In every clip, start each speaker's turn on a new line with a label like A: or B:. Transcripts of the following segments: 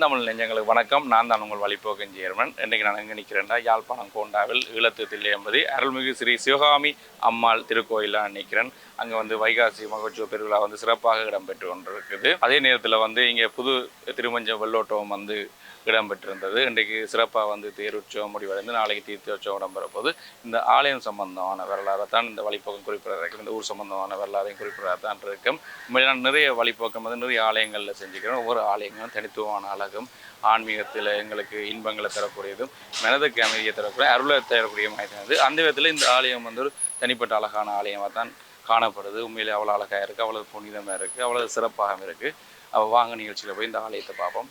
A: நான் தமிழ் நெஞ்சங்களுக்கு வணக்கம். நான் தான் உங்கள் வழிபோக்கன் சேர்மன் இன்றைக்கு நான் எங்கே நிற்கிறேன்டா யாழ்ப்பாணம் கோண்டாவில் ஈழத்து தில்லை என்பது அருள்மிகு ஸ்ரீ சிவகாமி அம்மாள் திருக்கோயிலாக நிற்கிறேன் அங்கே வந்து வைகாசி மகோற்சவ பெருவிழா வந்து சிறப்பாக இடம்பெற்று கொண்டிருக்குது. அதே நேரத்தில் வந்து இங்கே புது திருமஞ்சம் வெள்ளோட்டம் வந்து இடம்பெற்றிருந்தது. இன்றைக்கு சிறப்பாக வந்து தேருற்சவம் முடிவடைந்து நாளைக்கு தீர்த்தோற்சவம் இடம்பெற போது இந்த ஆலயம் சம்பந்தமான வரலாறை தான் இந்த வழிபோக்கம் குறிப்பிடறதா இருக்கும் இந்த ஊர் சம்பந்தமான வரலாறையும் குறிப்பிடறதா தான் இருக்கும். உண்மையில நான் நிறைய வழிபோக்கம் வந்து நிறைய ஆலயங்களில் செஞ்சுக்கிறோம். ஒவ்வொரு ஆலயங்களும் தனித்துவமான அழகும் ஆன்மீகத்தில் எங்களுக்கு இன்பங்களை தரக்கூடியதும் மனதுக்கு அமைதியை தரக்கூடிய அருளை தரக்கூடிய மாதிரி அந்த விதத்தில் இந்த ஆலயம் வந்து ஒரு தனிப்பட்ட அழகான ஆலயமாக தான் காணப்படுது. உண்மையிலே அவ்வளோ அழகாக இருக்குது அவ்வளோ புனிதமாக இருக்குது அவ்வளோ சிறப்பாகவும் இருக்குது அவ வாங்க நிகழ்ச்சியில் போய் இந்த ஆலயத்தை பார்ப்போம்.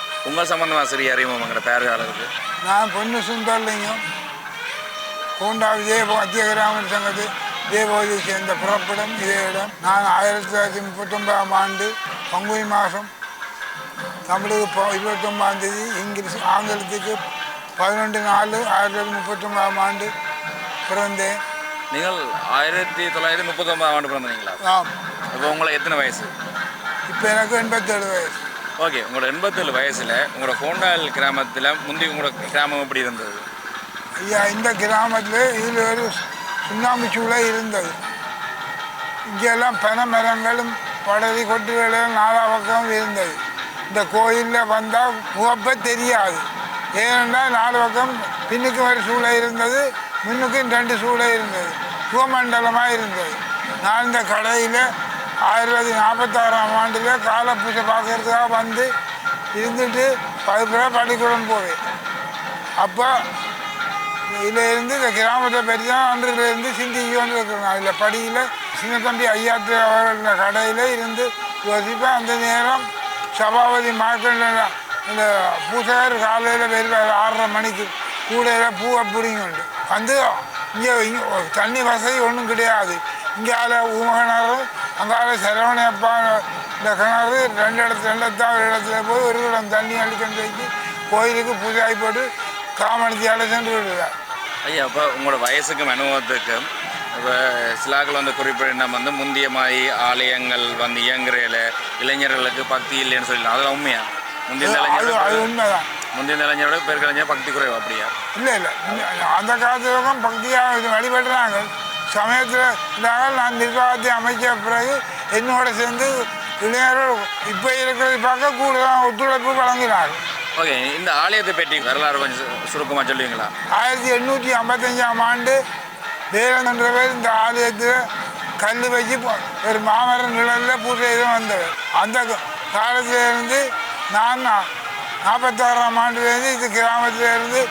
A: உங்கள் சம்பந்தமாக சரி அறிமுகம் எங்களோட பேர்காலருக்கு
B: நான் பொண்ணு சுந்தரலிங்கம். விஜய மத்திய கிராம சங்கத்து விஜயபோதியை சேர்ந்த புறப்படம் இதே இடம். நான் ஆயிரத்தி தொள்ளாயிரத்தி முப்பத்தொன்பதாம் ஆண்டு பங்குனி மாதம் தமிழுக்கு இப்போ இருபத்தொம்பதாம் தேதி இங்கிலீஷ் ஆங்கிலத்துக்கு பதினொன்று நாலு ஆயிரத்தி தொள்ளாயிரத்தி முப்பத்தொன்பதாம் ஆண்டு பிறந்தேன்.
A: நீங்கள் ஆயிரத்தி தொள்ளாயிரத்தி முப்பத்தொன்பதாம் ஆண்டு பிறந்தீங்களா?
B: ஆம்.
A: இப்போ உங்களுக்கு எத்தனை வயசு?
B: இப்போ எனக்கு எண்பத்தேழு வயசு.
A: ஓகே உங்களோட எண்பத்தேழு வயசில் உங்களோட கோண்டால் கிராமத்தில் முந்தி உங்களோட கிராமம் எப்படி இருந்தது?
B: ஐயா இந்த கிராமத்தில் இது ஒரு சுண்ணாம்பு சூழல் இருந்தது. இங்கெல்லாம் பனை மரங்களும் படரி கொட்டுகளும் நாலா பக்கம் இருந்தது. இந்த கோயிலில் வந்தால் முகப்ப தெரியாது. ஏனென்றால் நாலு பக்கம் பின்னுக்கும் ஒரு சூளை இருந்தது முன்னுக்கும் ரெண்டு சூளை இருந்தது. சுகமண்டலமாக இருந்தது. நான் இந்த கடையில் ஆயிரத்தி தொள்ளாயிரத்தி நாற்பத்தாறாம் ஆண்டில் காலப்பூசை பார்க்கறதுக்காக வந்து இருந்துட்டு பதுப்புற பள்ளிக்கூடம் போவேன். அப்போ இதில் இருந்து இந்த கிராமத்தை பற்றி தான் அன்றிலிருந்து சிந்திச்சு வந்து இருக்கிறோம் அதில் படியில் சின்ன தம்பி ஐயாத்து அவர்கள் கடையில் இருந்து யோசிப்பேன். அந்த நேரம் சபாபதி மார்க்கெட்டில் இந்த பூசகர் காலையில் வருவார் ஆறரை மணிக்கு கூடையில் பூவை பிடிங்கொண்டு வந்து இங்கே இங்கே தண்ணி வசதி ஒன்றும் கிடையாது. இங்கால ஊமகனாறு அங்கால சரவணையப்பா இந்த கிணறு ரெண்டு இடத்துல ரெண்டு இடத்துல ஒரு இடத்துல போய் ஒரு இடம் தண்ணி அடிக்கொண்டு கோயிலுக்கு பூஜை போட்டு காமணித்தியால சென்று விடுவார்
A: ஐயா அப்போ உங்களோட வயசுக்கும் அனுபவத்துக்கும் இப்போ சிலாக்கள் வந்து குறிப்பிட்ட வந்து முந்திய மாதிரி ஆலயங்கள் வந்து இயங்குறையில இளைஞர்களுக்கு பக்தி இல்லைன்னு சொல்லலாம் அதெல்லாம் உண்மையா? முந்தைய இளைஞர்கள்
B: உண்மைதான்.
A: முந்தைய இளைஞரோட பெருக்கலைஞர் பக்தி குறைவு அப்படியா?
B: இல்லை இல்லை. அந்த காலத்துல பக்தியாக இது வழிபடுறாங்க. சமயத்தில் இருந்தாங்க நான் நிர்வாகத்தை அமைச்ச பிறகு என்னோட சேர்ந்து இளைஞர்கள் இப்போ இருக்கிறது பார்க்க கூடுதலாக ஒத்துழைப்பு வழங்கினார்கள்
A: ஓகே இந்த ஆலயத்தை பற்றி வரலாறு கொஞ்சம் சுருக்கமாக சொல்லுவீங்களா?
B: ஆயிரத்தி எண்ணூற்றி ஐம்பத்தஞ்சாம் ஆண்டு வேலன்றவர் இந்த ஆலயத்தில் கல் வச்சு ஒரு மாமர நிழலில் பூஜை செய்து வந்தவர். அந்த க- காலத்துல இருந்து நான் நாற்பத்தாறாம் ஆண்டுலேருந்து இது கிராமத்துல இருந்து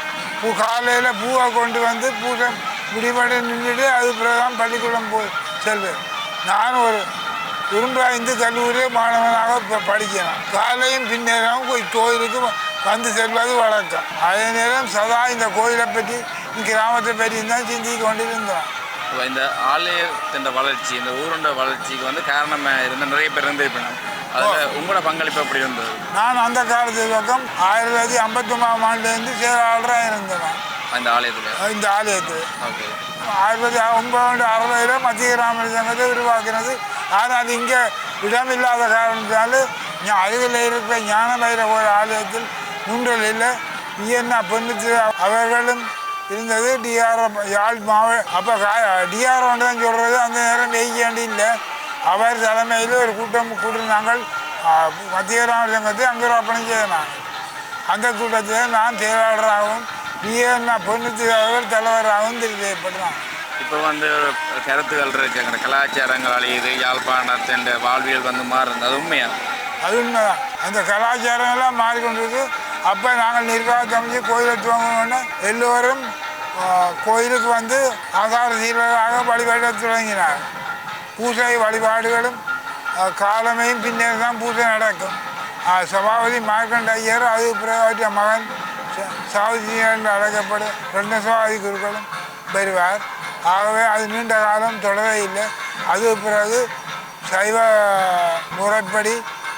B: பூ காலையில் பூவை கொண்டு வந்து பூஜை முடிபட நின்றுட்டு அது பிறகுதான் பள்ளிக்கூடம் போய் செல்வேன். நான் ஒரு விரும்பா இந்து கல்லூரி மாணவனாக இப்போ படிக்கிறேன். காலையும் பின்னேரம் போய் கோயிலுக்கு வந்து செல்வது வழக்கம். அதே நேரம் சதா இந்த கோயிலை பற்றி கிராமத்தை பற்றி தான் சிந்தித்து கொண்டிருந்தோம்.
A: இப்போ இந்த ஆலயத்தின் வளர்ச்சி இந்த ஊரோட வளர்ச்சிக்கு வந்து காரணமாக இருந்த நிறைய பேர் இருந்திருப்பினும் அதில் உங்களோட பங்களிப்பு எப்படி இருந்தது?
B: நான் அந்த காலத்து பக்கம் ஆயிரத்தி தொள்ளாயிரத்தி ஐம்பத்தொம்பதாம் ஆண்டுலேருந்து செயலாளராக இருந்தேன்
A: அந்த ஆலயத்தில்?
B: இந்த ஆலயத்தில் ஆயிரத்தி ஒன்பது அறுபதில் மத்திய கிராம சங்கத்தை உருவாக்கினது. ஆனால் இங்கே இடம் இல்லாத காரணத்தினால ஞா- அருகில் இருக்கிற ஞான பைரவர் ஆலயத்தில் முன்றலில் இயன்னா பொன்னித்து அவர்களும் இருந்தது. டிஆர் யாழ் மாவ அப்போ டிஆர் தான் சொல்கிறது அந்த நேரம் வெய்யாண்டி இல்லை. அவர் தலைமையில் ஒரு கூட்டம் கூட்டி நாங்கள் ஆ, மத்திய கிராம சங்கத்தை அங்குராப்பணம் செய்தனாங்க அந்த கூட்டத்தில் நான் செயலாளராகவும் டிஎன்ஆ பொன்னித்து அவர்கள் தலைவராகவும் தெரிவிக்கப்படுறாங்க
A: இப்போ வந்து கருத்துக்கள் இருக்கு எங்களோட கலாச்சாரங்கள் அழியுது யாழ்ப்பாணத்தின் வாழ்வியல் வந்து மாறுது. அது உண்மையா?
B: அது உண்மைதான். அந்த கலாச்சாரம் எல்லாம் மாறிக்கொண்டிருக்கு. அப்போ நாங்கள் நிர்வாகத்தை அமைச்சு கோயிலை துவங்கினோடனே எல்லோரும் கோயிலுக்கு வந்து ஆதார சீரராக வழிபாட தொடங்கினார். பூஜை வழிபாடுகளும் காலமையும் பின்னர் தான் பூஜை நடக்கும். சபாபதி மார்க்கண்ட ஐயர் அது பிறகு மகன் சாவுஜி என்று அழைக்கப்படும் ரெண்டசவாதி குருக்களும் வருவார் ஆகவே அது நீண்ட காலம் தொடரவே இல்லை. அது பிறகு சைவ முறைப்படி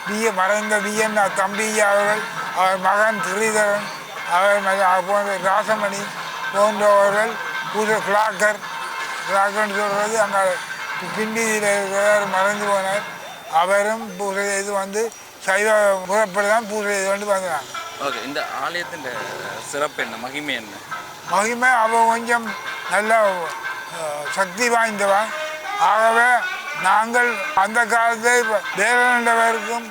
B: பிஏ மறைந்த பிஎன் தம்பியா அவர்கள் அவர் மகன் திரிதரன் அவர் போன்ற ராசமணி போன்றவர்கள் பூஜை கிளாக்கர் கிளாக்கர்னு சொல்கிறது அங்கே பிண்டியில் இருக்கிறவர் மறைந்து போனார். அவரும் பூஜை செய்து வந்து சைவ முறைப்படி தான் பூஜை செய்து கொண்டு வந்தாங்க
A: ஓகே இந்த ஆலயத்தின் சிறப்பு என்ன? மகிமை என்ன?
B: மகிமை அவன் கொஞ்சம் நல்ல சக்தி வாய்ந்தவன் ஆகவே நாங்கள் அந்த காலத்தில் இப்போ வேலனண்டவருக்கும்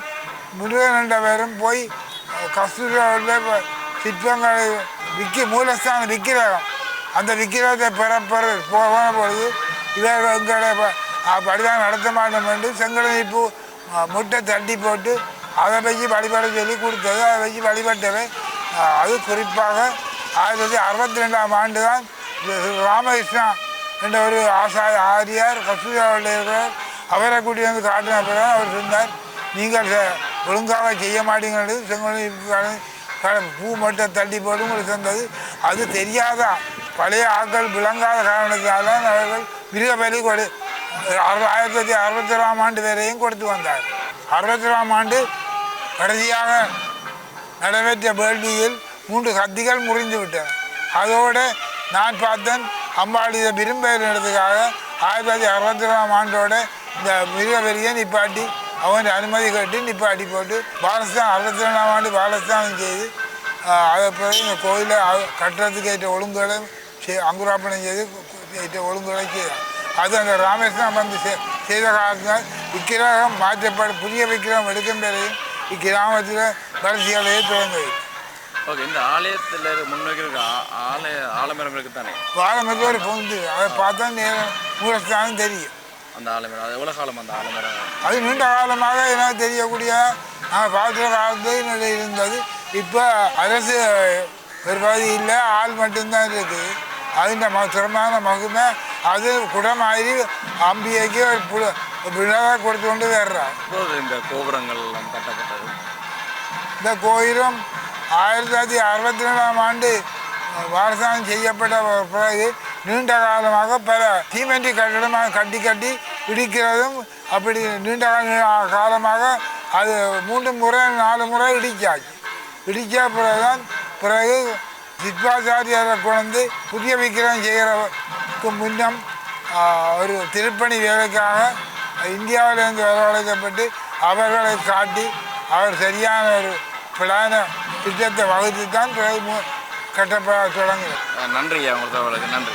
B: முருகனண்டவரும் போய் கஸ்தூரியோட சிற்பங்களை விக்கி மூலஸ்தான விக்கிரகம். அந்த விக்கிரகத்தை பெற பெற போன பொழுது இவர் எங்களை ப- படிதான் நடத்த மாட்டோம் என்று செங்கடனிப்பு முட்டை தட்டி போட்டு அதை வச்சு வழிபாடு சொல்லி கொடுத்தது அதை வச்சு வழிபட்டது அது குறிப்பாக ஆயிரத்தி தொள்ளாயிரத்தி அறுபத்தி ரெண்டாம் ஆண்டு தான் ராமகிருஷ்ணா என்ற ஒரு ஆசா ஆரியார் கஸ்தூரியாவில் இருக்கிறார். அவரை கூட்டி வந்து காட்டின பிறகு அவர் சொன்னார் நீங்கள் ஒழுங்காக செய்ய மாட்டீங்கிறது செங்கோல் பூ மட்டும் தள்ளி போட்டு உங்களுக்கு தந்தது. அது தெரியாத? பழைய ஆட்கள் விளங்காத காரணத்தினால அவர்கள் மிருக பலி கொடு ஆயிரத்தி தொள்ளாயிரத்தி அறுபத்தி ஆண்டு வரையும் கொடுத்து வந்தார். அறுபத்தி ஆண்டு கடைசியாக நடைபெற்ற வேள்வியில் மூன்று கத்திகள் முறிந்து விட்டன. அதோடு நான் பார்த்தேன் அம்பாள் இதை ஆயிரத்தி தொள்ளாயிரத்தி அறுபத்தி ஏழாம் ஆண்டோட இந்த மிருகவெறியை நிப்பாட்டி அவன் அனுமதி கேட்டு நிப்பாட்டி போட்டு பாலஸ்தான் அறுபத்தி ரெண்டாம் ஆண்டு பாலஸ்தானம் செய்து அதை பிறகு இந்த கோயிலை கட்டுறதுக்கு ஏற்ற ஒழுங்குகளை செய் அங்குராப்பணம் செய்து ஏற்ற ஒழுங்குகளை செய்தார். அது அந்த ராமேஸ்வரம் வந்து செய்த காலத்தினால் விக்கிரகம் மாற்றப்பட புதிய விக்கிரகம் எடுக்கும் வரையும் இக்கிராமத்தில் வரிசையாலேயே தொடங்குது
A: ஓகே இந்த ஆலயத்தில் முன்வைக்கிற ஆ- ஆலய ஆலமரம் இருக்கு தானே?
B: வாரமேற்கு ஒரு பொந்து அதை பார்த்தா நேரம் மூலஸ்தானம் தெரியும்.
A: அந்த ஆலமரம் அது எவ்வளோ காலம் அந்த ஆலமரம்?
B: அது நீண்ட காலமாக எனக்கு தெரியக்கூடிய நாங்கள் பார்க்குற காலத்தில் இருந்தது. இப்போ அரசு பகுதி இல்லை ஆள் மட்டும்தான் இருக்குது. ம சிறப்பான மகுமை. அது குடமாதிரி அம்பியைக்கு ஒரு புல கொண்டு வர்றான்
A: இப்போது இந்த கோபுரங்கள் எல்லாம் கட்டப்பட்டது.
B: இந்த கோயிலும் ஆயிரத்தி தொள்ளாயிரத்தி அறுபத்தி ரெண்டாம் ஆண்டு வாரசானம் செய்யப்பட்ட பிறகு நீண்ட காலமாக பல தீமெண்டி கட்டிடமாக கட்டி கட்டி இடிக்கிறதும் அப்படி நீண்ட கால- காலமாக அது மூன்று முறை நாலு முறை இடிச்சாச்சு. இடித்த பிறகுதான் பிறகு சித்வாச்சாரியாரை கொண்டு புதிய விக்கிரம் செய்கிறதுக்கு முன்னம் ஒரு திருப்பணி வேலைக்காக இந்தியாவிலேருந்து வரவழைக்கப்பட்டு அவர்களை காட்டி அவர் சரியான ஒரு பிளான திட்டத்தை வகுத்து தான் பிறகு கட்டப்பட தொடங்குது.
A: நன்றி ஐயா நன்றி.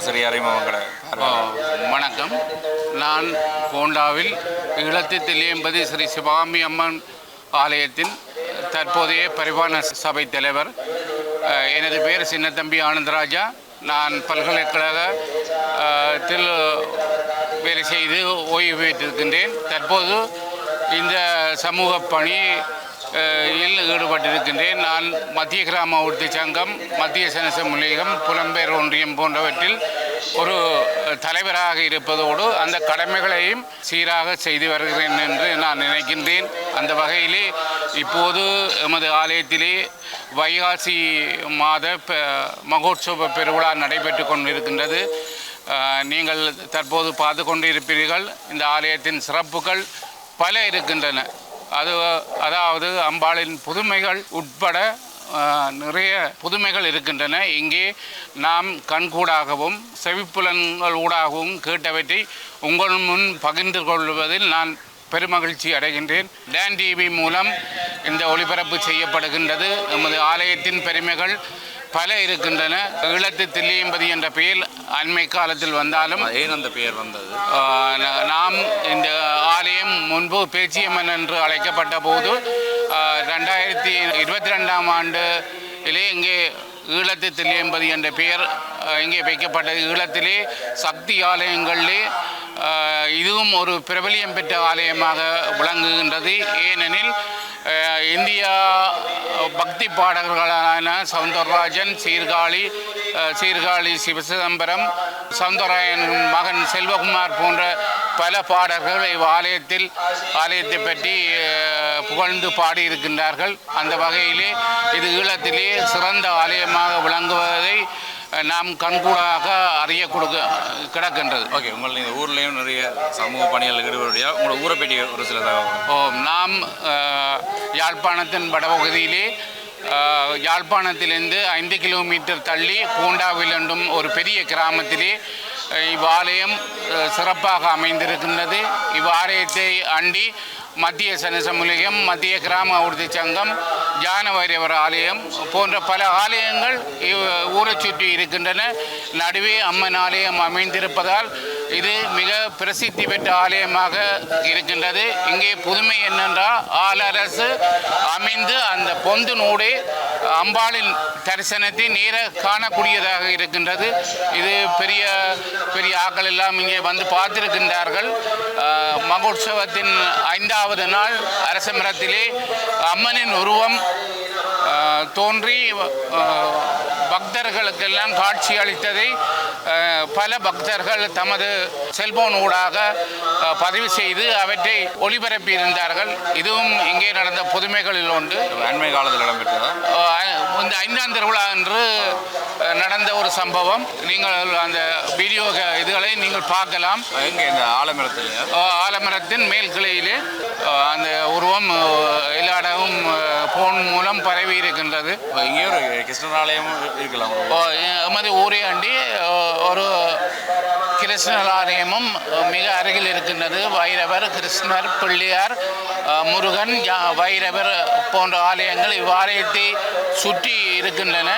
A: ஆசிரியர் சரி அறிமுகங்களை
C: வணக்கம். நான் கோண்டாவில் ஈழத்து தில்லியம்பதி ஸ்ரீ சிவகாமி அம்மன் ஆலயத்தின் தற்போதைய பரிவான சபை தலைவர் எனது பேர் சின்னத்தம்பி ஆனந்தராஜா. நான் பல்கலைக்கழகத்தில் வேலை செய்து ஓய்வு பெற்றிருக்கின்றேன். தற்போது இந்த சமூக பணி இல் ஈடுபட்டிருக்கின்றேன். நான் மத்திய கிராம உறுதி சங்கம் மத்திய சனச முலிகம் புலம்பெயர் ஒன்றியம் போன்றவற்றில் ஒரு தலைவராக இருப்பதோடு அந்த கடமைகளையும் சீராக செய்து வருகிறேன் என்று நான் நினைக்கின்றேன். அந்த வகையிலே இப்போது எமது ஆலயத்திலே வைகாசி மாத மகோற்சவ பெருவிழா நடைபெற்று கொண்டிருக்கின்றது. நீங்கள் தற்போது பார்த்து கொண்டிருப்பீர்கள். இந்த ஆலயத்தின் சிறப்புகள் பல இருக்கின்றன. அது அதாவது அம்பாளின் புதுமைகள் உட்பட நிறைய புதுமைகள் இருக்கின்றன. இங்கே நாம் கண்கூடாகவும் செவிப்புலன்கள் ஊடாகவும் கேட்டவற்றை உங்கள் முன் பகிர்ந்து கொள்வதில் நான் பெருமகிழ்ச்சி அடைகின்றேன். டேன் டிவி மூலம் இந்த ஒளிபரப்பு செய்யப்படுகின்றது. எமது ஆலயத்தின் பெருமைகள் பல இருக்கின்றன. ஈழத்து தில்லியம்பதி என்ற பெயர் அண்மை காலத்தில் வந்தாலும்
A: ஏன் அந்த பெயர் வந்தது?
C: நாம் இந்த ஆலயம் முன்பு பேச்சியம்மன் என்று அழைக்கப்பட்ட போது ரெண்டாயிரத்தி இருபத்தி ரெண்டாம் ஆண்டிலே இங்கே ஈழத்து தில்லியம்பதி என்ற பெயர் இங்கே வைக்கப்பட்டது. ஈழத்திலே சக்தி ஆலயங்களிலே இதுவும் ஒரு பிரபலியம் பெற்ற ஆலயமாக விளங்குகின்றது. ஏனெனில் இந்தியா பக்தி பாடகர்களான சவுந்தரராஜன் சீர்காழி சீர்காழி சிவசிதம்பரம் சவுந்தரராயன் மகன் செல்வகுமார் போன்ற பல பாடகர்கள் இவ்வாலயத்தில் ஆலயத்தை பற்றி புகழ்ந்து பாடியிருக்கின்றார்கள். அந்த வகையிலே இது ஈழத்திலே சிறந்த ஆலயமாக விளங்குவதை நாம் கண்கூடாக அறிய கொடுக்க கிடக்கின்றது.
A: ஓகே உங்கள் இந்த ஊர்லேயும் நிறைய சமூக பணிகள் ஈடுபடுறியா உங்களோட ஊரை பற்றி ஒரு சில தகவல்
C: ஓ நாம் யாழ்ப்பாணத்தின் வடபகுதியிலே யாழ்ப்பாணத்திலிருந்து ஐந்து கிலோமீட்டர் தள்ளி கூண்டாவில் என்றும் ஒரு பெரிய கிராமத்திலே இவ்வாலயம் சிறப்பாக அமைந்திருக்கின்றது. இவ்வாலயத்தை அண்டி மத்திய சனசமுலிகம் மத்திய கிராம அபிவிருத்தி சங்கம் ஜானவைரவர் ஆலயம் போன்ற பல ஆலயங்கள் ஊரை சுற்றி இருக்கின்றன. நடுவே அம்மன் ஆலயம் அமைந்திருப்பதால் இது மிக பிரசித்தி பெற்ற ஆலயமாக இருக்கின்றது. இங்கே புதுமை என்னென்றால் ஆலரசு அமைந்து அந்த பொந்தினூடே அம்பாளின் தரிசனத்தை நேர காணக்கூடியதாக இருக்கின்றது. இது பெரிய பெரிய ஆக்கள் எல்லாம் இங்கே வந்து பார்த்திருக்கின்றார்கள். மகோற்சவத்தின் ஐந்தாவது நாள் அரசமரத்திலே அம்மனின் உருவம் தோன்றி பக்தர்களுக்கெல்லாம் காட்சி அளித்ததை பல பக்தர்கள் தமது செல்போன் ஊடாக பதிவு செய்து அவற்றை ஒளிபரப்பி இருந்தார்கள் இதுவும் இங்கே நடந்த புதுமைகளில் ஒன்று.
A: அண்மை காலத்தில் இடம்பெற்றதா?
C: இந்த ஐந்தாம் திருவிழா அன்று அஹ், நடந்த ஒரு சம்பவம். நீங்கள் அந்த வீடியோ இதுகளை நீங்கள் பார்க்கலாம்.
A: எங்கே? இந்த ஆலமரத்தில்
C: ஆலமரத்தின் மேல் கிளையிலே அந்த உருவம் எல்லா இடமும் போன் மூலம் பரவி இருக்கின்றது.
A: இங்கே ஒரு கிருஷ்ணர் ஆலயமும் இருக்கலாம்.
C: எமது ஊரை அண்டி ஒரு கிருஷ்ணர் ஆலயமும் அஹ், மிக அருகில் இருக்கின்றது. வைரவர் கிருஷ்ணர் பிள்ளையார் முருகன் வைரவர் போன்ற ஆலயங்கள் இவ்வாலயத்தை சுற்றி இருக்கின்றன.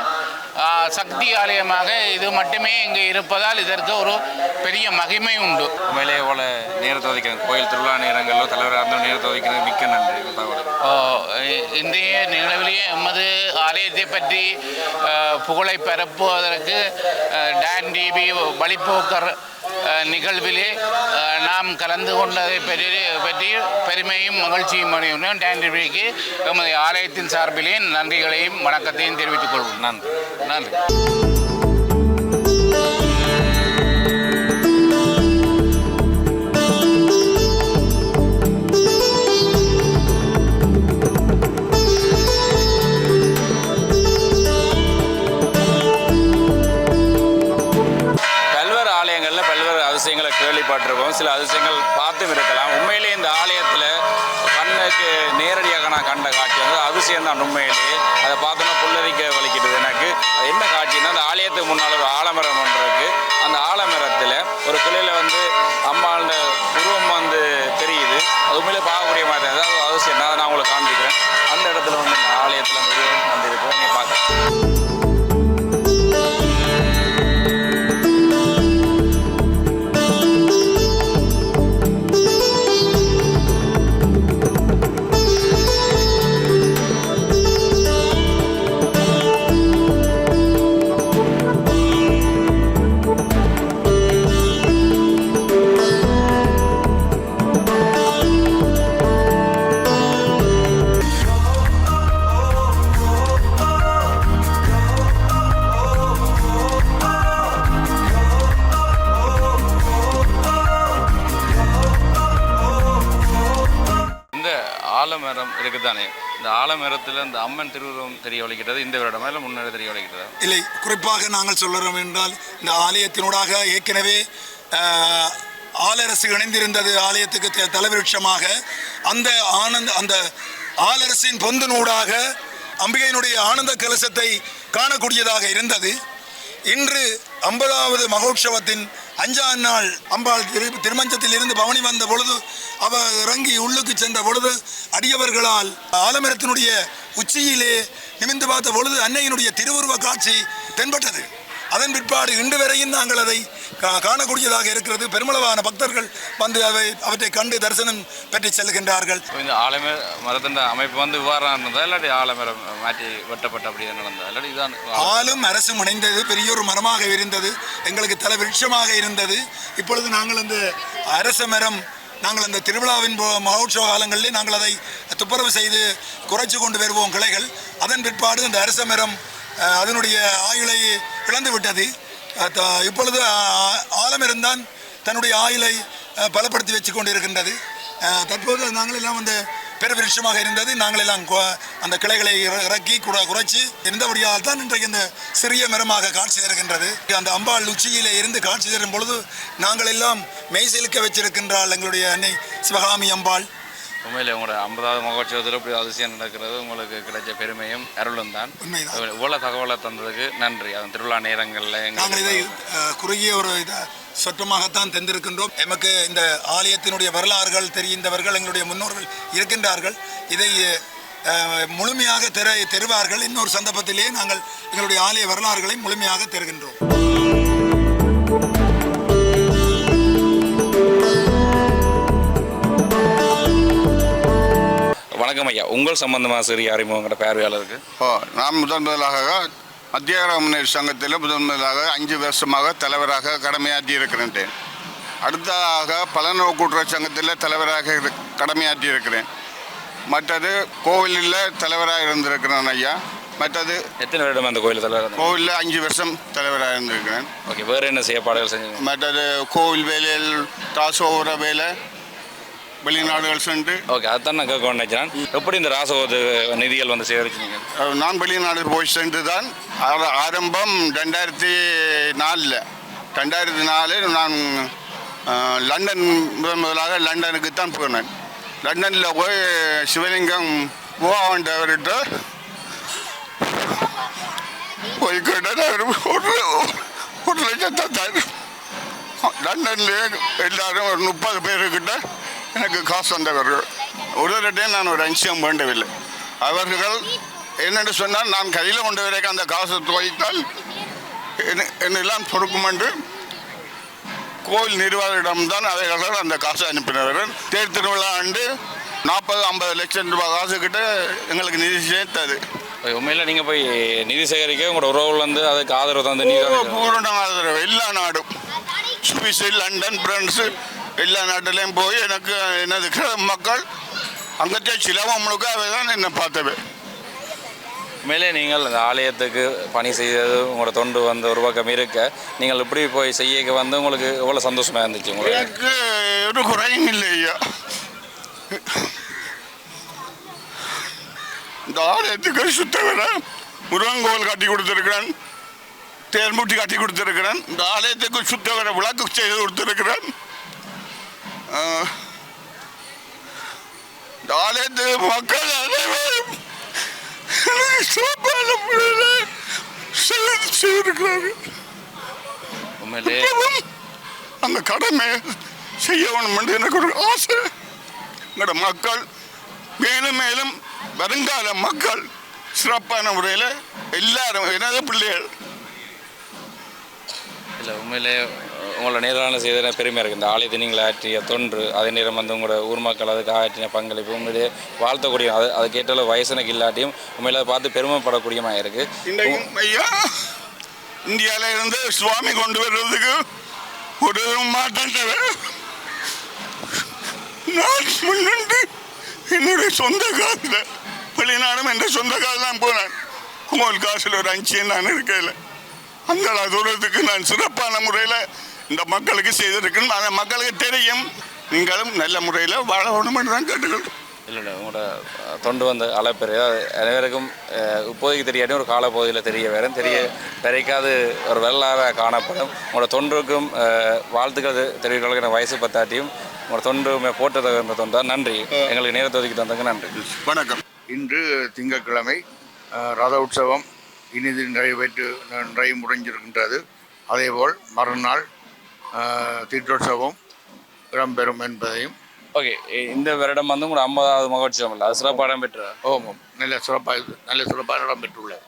C: சக்தி ஆலயமாக இது மட்டுமே இங்கே இருப்பதால் இதற்கு ஒரு பெரிய மகிமை உண்டு.
A: உண்மையிலே போல நேரத்தை ஒதுக்கிறேன் கோயில் திருவிழா நேரங்களிலோ தலைவராக இருந்தோ நேரத்தை ஒதுக்கிறது மிக்க நன்றி தகவல்
C: இன்றைய நிகழ்விலேயே எமது ஆலயத்தை பற்றி புகழை பரப்புவதற்கு டான் டிபி வழிப்போக்கர் அஹ், நிகழ்விலே நாம் கலந்து கொண்டதை பற்றி பற்றி பெருமையும் மகிழ்ச்சியும் அணியுடன் டான் எமது ஆலயத்தின் சார்பிலே நன்றிகளையும் வணக்கத்தையும் தெரிவித்துக் கொள்வோம்.
A: நன்றி.
C: நன்றி.
A: அதிசயம் தான் உண்மையிலேயே அதை பார்த்தோன்னா புல்லரிக்க வலிக்கிட்டது எனக்கு. அது என்ன காட்சின்னா அந்த ஆலயத்துக்கு முன்னால் ஒரு ஆலமரம் ஒன்று இருக்குது அந்த ஆலமரத்தில் ஒரு கிளையில் வந்து அம்மாண்ட உருவம் வந்து தெரியுது. அது உண்மையிலே பார்க்கக்கூடிய மாதிரி அதாவது அதிசயம் தான் நான் உங்களுக்கு காண்பிக்கிறேன். அந்த இடத்துல வந்து இந்த ஆலயத்தில் வந்து வந்திருக்கோம் நீங்கள் பார்க்கலாம்.
D: குறிப்பாக நாங்கள் சொல்லுறோம் என்றால் இந்த ஆலயத்தினூடாக ஏற்கனவே ஆலரசு இணைந்திருந்தது ஆலயத்துக்கு த- தலைவிருட்சமாக. அந்த ஆனந்த அந்த ஆலரசின் பொந்து நூடாக அம்பிகையினுடைய ஆனந்த கலசத்தை காணக்கூடியதாக இருந்தது. இன்று ஐம்பதாவது மகோற்சவத்தின் அஞ்சாம் நாள் அம்பாள் திரு திருமஞ்சத்தில் இருந்து பவனி வந்த பொழுது அவ இறங்கி உள்ளுக்கு சென்ற பொழுது அடியவர்களால் ஆலமரத்தினுடைய உச்சியிலே நிமிந்து பார்த்த பொழுது அன்னையினுடைய திருவுருவ காட்சி தென்பட்டது. அதன் பிற்பாடு இன்று வரையும் நாங்கள் அதை காணக்கூடியதாக இருக்கிறது. பெருமளவான பக்தர்கள் வந்து அவை அவற்றை கண்டு தரிசனம் பெற்று செல்கின்றார்கள்.
A: இந்த ஆலமர மரத்தின் அமைப்பு வந்து இவ்வாறு இருந்ததா இல்லாட்டி ஆலமரம் மாற்றி வெட்டப்பட்ட அப்படி நடந்ததா? இல்லாட்டி இதான்
D: ஆளும் அரசும் இணைந்தது பெரிய ஒரு மரமாக இருந்தது எங்களுக்கு தல விருட்சமாக இருந்தது. இப்பொழுது நாங்கள் அந்த அரச மரம் நாங்கள் அந்த திருவிழாவின் மகோற்சவ காலங்களிலே நாங்கள் அதை துப்புரவு செய்து குறைச்சு கொண்டு வருவோம் கிளைகள். அதன் பிற்பாடு அந்த அரச மரம் அதனுடைய ஆயுளை இழந்து விட்டது. இப்பொழுது ஆ- தன்னுடைய ஆயுளை பலப்படுத்தி வச்சு கொண்டு இருக்கின்றது தற்போது நாங்கள் எல்லாம் வந்து பெருவிருஷமாக இருந்தது. நாங்கள் எல்லாம் அந்த கிளைகளை இற- இறக்கி குற குறைச்சி இருந்தபடியால் தான் இன்றைக்கு இந்த சிறிய மரமாக காட்சி தருகின்றது. அந்த அம்பாள் உச்சியிலே இருந்து காட்சி தரும் பொழுது நாங்கள் எல்லாம் மெய்சிலுக்க வச்சிருக்கின்றாள் எங்களுடைய அன்னை சிவகாமி அம்பாள்.
A: உண்மையிலே உங்களோட ஐம்பதாவது மகோற்சவத்தில் இப்படி அதிசயம் நடக்கிறது. உங்களுக்கு கிடைச்ச பெருமையும் அருளும் தான். இவ்வளோ தகவலை தந்ததுக்கு நன்றி. அதன் திருவிழா நேரங்களில்
D: நாங்கள் இதை குறுகிய ஒரு இதை சொற்றமாகத்தான் தந்திருக்கின்றோம். எமக்கு இந்த ஆலயத்தினுடைய வரலாறுகள் தெரிந்தவர்கள் எங்களுடைய முன்னோர்கள் இருக்கின்றார்கள். இதை முழுமையாக தெர தருவார்கள். இன்னொரு சந்தர்ப்பத்திலே நாங்கள் எங்களுடைய ஆலய வரலாறுகளை முழுமையாக தருகின்றோம்.
A: வணக்கம் ஐயா. உங்கள் சம்பந்தமாக சிறிய அறிமுகங்கிற பார்வையாளருக்கு
E: ஓ நான் முதன் முதலாக மத்திய முன்னேற்ற சங்கத்தில் முதன் முதலாக அஞ்சு வருஷமாக தலைவராக கடமையாற்றி இருக்கிறேன் அடுத்ததாக பலநோக்கு கூட்டுறவு சங்கத்தில் தலைவராக கடமையாற்றி இருக்கிறேன். மற்றது கோவிலில் தலைவராக இருந்திருக்கிறேன் ஐயா. மற்றது
A: எத்தனை வருடம் அந்த கோயில் தலைவர்
E: கோவிலில் அஞ்சு வருஷம் தலைவராக இருந்திருக்கிறேன்.
A: ஓகே வேறு என்ன செயற்பாடுகள் செஞ்சீங்க?
E: மற்றது கோவில் வேலையில் தாசோர வேலை வெளிநாடுகள் சென்று
A: ஓகே அதுதான் நான் கேட்க நினைக்கிறேன். எப்படி இந்த ராசகோது நிதிகள் வந்து சேகரிச்சீங்க
E: நான் வெளிநாடு போய் சென்று தான் ஆர- ஆரம்பம் ரெண்டாயிரத்தி நாலில். ரெண்டாயிரத்தி நாலு நான் லண்டன் முதன் முதலாக லண்டனுக்கு தான் போனேன். லண்டனில் போய் சிவலிங்கம் கோவாண்டவர்கிட்ட போய் கேட்டேன் அவர் ஒரு ஒரு லட்சத்தை தான் லண்டன்லேயே எல்லாரும் ஒரு முப்பது பேருக்கிட்ட எனக்கு காசு வந்தவர்கள் ஒரு டைம் நான் ஒரு அஞ்சியம் வேண்டவில்லை. அவர்கள் என்னென்று சொன்னால் நான் கையில் கொண்டு வரைக்கும் அந்த காசை துவைத்தால் என்ன- என்னெல்லாம் பொறுக்கும் என்று கோவில் நிர்வாகியிடம்தான் அவைகள் அந்த காசை அனுப்பினவர்கள். தேர் திருவிழா ஆண்டு நாற்பது ஐம்பது லட்சம் ரூபாய் காசு கிட்ட எங்களுக்கு நிதி சேர்த்தது.
A: உண்மையில நீங்கள் போய் நிதி சேகரிக்க உங்களோட உறவுலேருந்து அதுக்கு ஆதரவு தந்து
E: பூரண ஆதரவு எல்லா நாடும். சுவிஸ் லண்டன் பிரான்ஸு எல்லா நாட்டிலையும் போய் எனக்கு எனது மக்கள் அங்கத்தே சிலவம் முழுக்க தான் என்னை பார்த்தவை
A: உண்மையிலே நீங்கள் இந்த ஆலயத்துக்கு பணி செய்தது உங்களோட தொண்டு வந்து ஒரு பக்கம் இருக்க. நீங்கள் இப்படி போய் செய்ய வந்து உங்களுக்கு எவ்வளோ சந்தோஷமாக இருந்துச்சு உங்களுக்கு
E: எனக்கு ஒரு குறையும் இல்லை ஐயா. இந்த ஆலயத்துக்கு சுத்தவர முருகன் கோவில் கட்டி கொடுத்துருக்கிறேன் தேர்முட்டி கட்டி கொடுத்துருக்கிறேன். இந்த ஆலயத்துக்கு சுத்தவர விளக்கு செய்து கொடுத்துருக்கிறேன். இந்த ஆலயத்து மக்கள் அனைவரும் சிறப்பான முறையில் செலவு செய்திருக்கிறார்கள். அந்த கடமை செய்ய வேணும் என்று எனக்கு ஒரு ஆசை. எங்களோட மக்கள் மேலும் மேலும் வருங்கால மக்கள் சிறப்பான முறையில் எல்லாரும் எனது பிள்ளைகள்?
A: இல்லை உண்மையிலே உங்களோட நேரான செய்த பெருமையாக இருக்குது இந்த ஆலயத்தை நீங்கள் ஆற்றிய தொன்று அதே நேரம் வந்து உங்களோட ஊர் மக்கள் அதுக்கு ஆற்றின பங்களிப்பு உங்களுடைய வாழ்த்தக்கூடிய அது அது கேட்டாலும் வயசனுக்கு இல்லாட்டியும் உண்மையில பார்த்து பெருமைப்படக்கூடியமாக இருக்குது
E: ஐயா இந்தியாவில் இருந்து சுவாமி கொண்டு வர்றதுக்கு ஒரு மாற்றம் தேவை நான் முன்னின்று என்னுடைய சொந்த காசில் வெளிநாடும் என்ற சொந்த காசு தான் போனேன் கோவில் காசில் ஒரு அஞ்சு நான் இருக்கையில் அந்த தூரத்துக்கு நான் சிறப்பான முறையில் இந்த மக்களுக்கு செய்திருக்கேன் அந்த மக்களுக்கு தெரியும். நீங்களும் நல்ல முறையில் வாழ வேணும்னு தான் கேட்டுக்கிறேன்
A: இல்லை உங்களோட தொண்டு வந்து அளப்பெரிய அனைவருக்கும் இப்போதைக்கு தெரியாட்டி ஒரு காலப்பகுதியில் தெரிய வரும். தெரிய வரைக்காது ஒரு வெள்ளார காணப்படும். உங்களோட தொண்டுக்கும் அஹ், வாழ்த்துக்கள் தெரிவிக்கிற வயசு பத்தாட்டியும் உங்களோட தொண்டு போட்டு தகுந்த தொண்டா நன்றி. எங்களுக்கு நேரத்தை ஒதுக்கி தந்ததுக்கு நன்றி.
E: வணக்கம்.
F: இன்று திங்கட்கிழமை ரத உற்சவம் இனிது நிறைவேற்று நிறைவு முடிஞ்சிருக்கின்றது. அதேபோல் மறுநாள் அஹ், தீர்த்தோற்சவம் இடம்பெறும் என்பதையும்.
A: ஓகே இந்த வருடம் வந்து உங்களோட ஐம்பதாவது மகோற்சவம் இல்லை? அது சிறப்பாக இடம்பெற்ற?
F: ஓமம் நல்ல சிறப்பாக நல்ல சிறப்பாக இடம்பெற்றுள்ளது.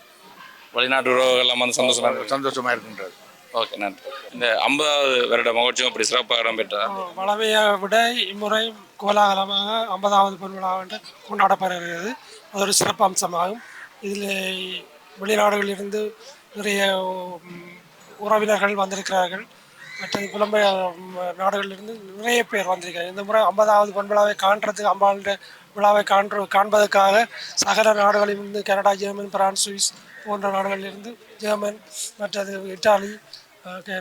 A: வெளிநாட்டு உறவுகள் எல்லாம் வந்து சந்தோஷமா இருக்கு
F: சந்தோஷமாக இருக்கின்றது.
A: ஓகே நன்றி. இந்த ஐம்பதாவது வருட மகோற்சவம் இப்படி சிறப்பாக இடம்பெற்றதா
G: வளமையை விட இம்முறை கோலாகலமாக ஐம்பதாவது பொன் விழா வந்து கொண்டாடப்படுகிறது. அது ஒரு சிறப்பு அம்சமாகும். இதில் வெளிநாடுகளிலிருந்து நிறைய உறவினர்கள் வந்திருக்கிறார்கள். மற்றது புலம்பெயர் நாடுகளிலிருந்து நிறைய பேர் வந்திருக்கிறார் இந்த முறை ஐம்பதாவது பொன் விழாவை காண்றதுக்கு அம்பாளுடைய விழாவை காண்ற காண்பதற்காக சகல நாடுகளிலிருந்து கனடா ஜெர்மன் பிரான்ஸ் சுவிஸ் போன்ற நாடுகளிலிருந்து ஜெர்மன் மற்றது இத்தாலி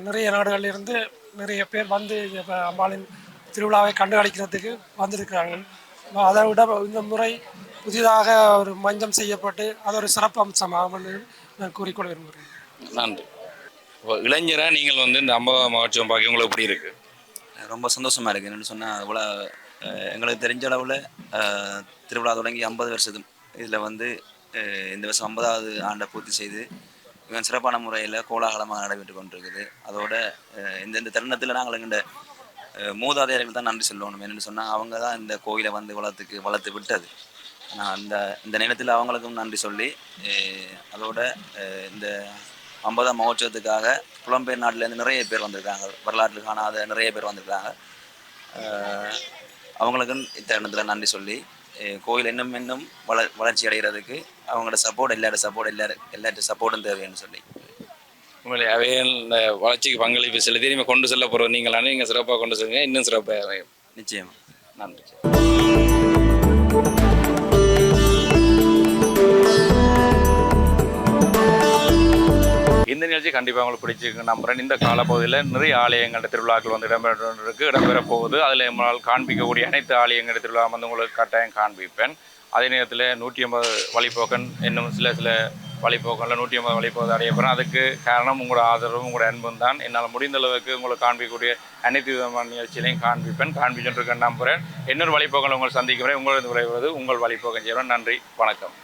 G: நிறைய நாடுகளிலிருந்து நிறைய பேர் வந்து அம்பாளின் திருவிழாவை கண்டுகளிக்கிறதுக்கு வந்திருக்கிறார்கள். அதை விட இந்த முறை புதிதாக ஒரு மஞ்சம் செய்யப்பட்டு அது ஒரு சிறப்பு அம்சமாகும் என்று நான் கூறிக்கொள்ள விரும்புகிறேன்.
A: நன்றி. இப்போ இளைஞராக நீங்கள் வந்து இந்த ஐம்பதாவது மகோத்சவம் பார்க்க உங்களுக்கு எப்படி இருக்கு?
H: ரொம்ப சந்தோஷமாக இருக்குது என்னென்னு சொன்னால் அவ்வளோ எங்களுக்கு தெரிஞ்ச அளவில் திருவிழா தொடங்கி ஐம்பது வருஷத்து இதில் வந்து இந்த வருஷம் ஐம்பதாவது ஆண்டை பூர்த்தி செய்து மிக சிறப்பான முறையில் கோலாகலமாக நடைபெற்று கொண்டிருக்குது. அதோட இந்தந்த தருணத்தில் நாங்கள் எங்கள்ட மூதாதையர்கள் தான் நன்றி சொல்லணும். என்னென்னு சொன்னால் அவங்க தான் இந்த கோயிலை வந்து வளர்த்துக்கு வளர்த்து விட்டது. நான் அந்த இந்த நேரத்தில் அவங்களுக்கும் நன்றி சொல்லி அதோட இந்த ஐம்பதாம் மகோற்சவத்துக்காக புலம்பெயர் நாட்டிலேருந்து நிறைய பேர் வந்திருக்காங்க. வரலாற்றில் காணாத நிறைய பேர் வந்திருக்காங்க. அவங்களுக்கும் இத்தருணத்தில் நன்றி சொல்லி கோயில் இன்னும் இன்னும் வள வளர்ச்சி அடைகிறதுக்கு அவங்களோட சப்போர்ட் எல்லாரோட சப்போர்ட் எல்லாரும் எல்லார்ட்ட சப்போர்ட்டும் தேவைன்னு சொல்லி.
A: உண்மையிலே அவே இந்த வளர்ச்சிக்கு பங்களிப்பு செலுத்தி இனிமேல் கொண்டு செல்ல போகிற நீங்களானே நீங்கள் சிறப்பாக கொண்டு செல்லுங்க. இன்னும் சிறப்பாக அமையும்.
H: நிச்சயமா.
A: நன்றி. இந்த நிகழ்ச்சி கண்டிப்பாக உங்களுக்கு பிடிச்சிருக்கு நம்புறேன். இந்த காலப்பகுதியில் நிறைய ஆலயங்கள் திருவிழாக்கள் வந்து இடம்பெற்றிருக்கு இடம்பெற போகுது. அதில் நம்மளால் காண்பிக்கக்கூடிய அனைத்து ஆலயங்கள் திருவிழா வந்து உங்களுக்கு கட்டாயம் காண்பிப்பேன். அதே நேரத்தில் நூற்றி ஐம்பது வழிப்போக்கன் இன்னும் சில சில வழிபோக்கனில் நூற்றி ஐம்பது வழிப்போக்கு அடைய போகிறேன் அதுக்கு காரணம் உங்களோட ஆதரவும் உங்களோட அன்பும் தான். என்னால் முடிந்த அளவுக்கு உங்களுக்கு காண்பிக்கக்கூடிய அனைத்து விதமான நிகழ்ச்சிகளையும் காண்பிப்பேன் காண்பிச்சுட்டு இருக்கேன் நம்புகிறேன் இன்னொரு வழிப்போக்கன் உங்களை சந்திக்கிறேன். உங்களது விரைவது உங்கள் வழிப்போக்கன் செய்கிறேன் நன்றி வணக்கம்.